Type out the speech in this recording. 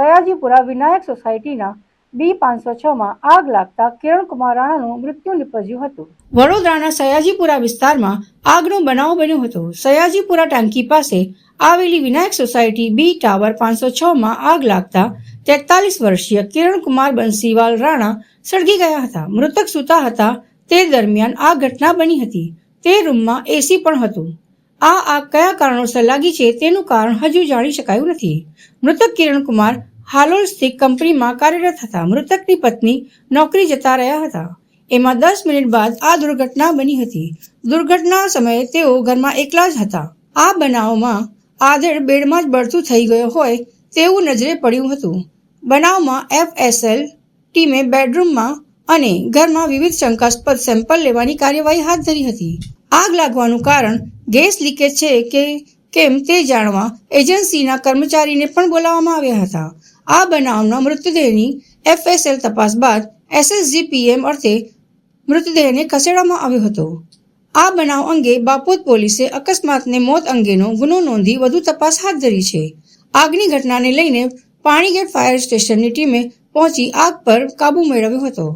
સયાજીપુરા વિનાયક સોસાયટીના બી પાંચસો છમાં આગ લાગતા કિરણકુમાર રાણાનું મૃત્યુ નિપજ્યું હતું. વડોદરાના સયાજીપુરા વિસ્તારમાં આગનો બનાવ બન્યો હતો. સયાજીપુરા ટાંકી પાસે આવેલી વિનાયક સોસાયટી બી ટાવર પાંચસો છમાં આગ લાગતા તેતાલીસ વર્ષીય કિરણકુમાર બંસીવાલ રાણા સળગી ગયા હતા. મૃતક સૂતા હતા તે દરમિયાન આ ઘટના બની હતી. તે રૂમમાં એસી પણ હતું. આ આગ કયા કારણોસર લાગી છે તેનું કારણ હજુ જાણી શકાયું નથી. મૃતક કિરણકુમાર હાલોલ સ્થિત કંપનીમાં કાર્યરત હતા. મૃતકની પત્ની નોકરી જતા રહ્યા હતા. એમાં દસ મિનિટ બાદ આ દુર્ઘટના બની હતી. દુર્ઘટના સમયે તેઓ ઘરમાં એકલા જ હતા. આ બનાવમાં આધેડ બેડમાં જ બળતું થઈ ગયો હોય તેવું નજરે પડ્યું હતું. બનાવમાં એફએસએલ ટીમે બેડરૂમમાં અને ઘરમાં વિવિધ શંકાસ્પદ સેમ્પલ લેવાની કાર્યવાહી હાથ ધરી હતી. આગ લાગવાનું કારણ ગેસ લીકેજ છે કે કેમ તે જાણવા એજન્સીના કર્મચારીને પણ બોલાવવામાં આવ્યા હતા. આ બનાવના મૃતદેહની એફએસએલ તપાસ બાદ એસએસજી પીએમ અર્થે મૃતદેહને ખસેડવામાં આવ્યો હતો. આ બનાવ અંગે બાપોદ પોલીસે અકસ્માતને મોત અંગેનો ગુનો નોંધી વધુ તપાસ હાથ ધરી છે. આગની ઘટનાને લઈને પાણીગેટ ફાયર સ્ટેશનની ટીમે પહોંચી આગ પર કાબૂ મેળવ્યો હતો.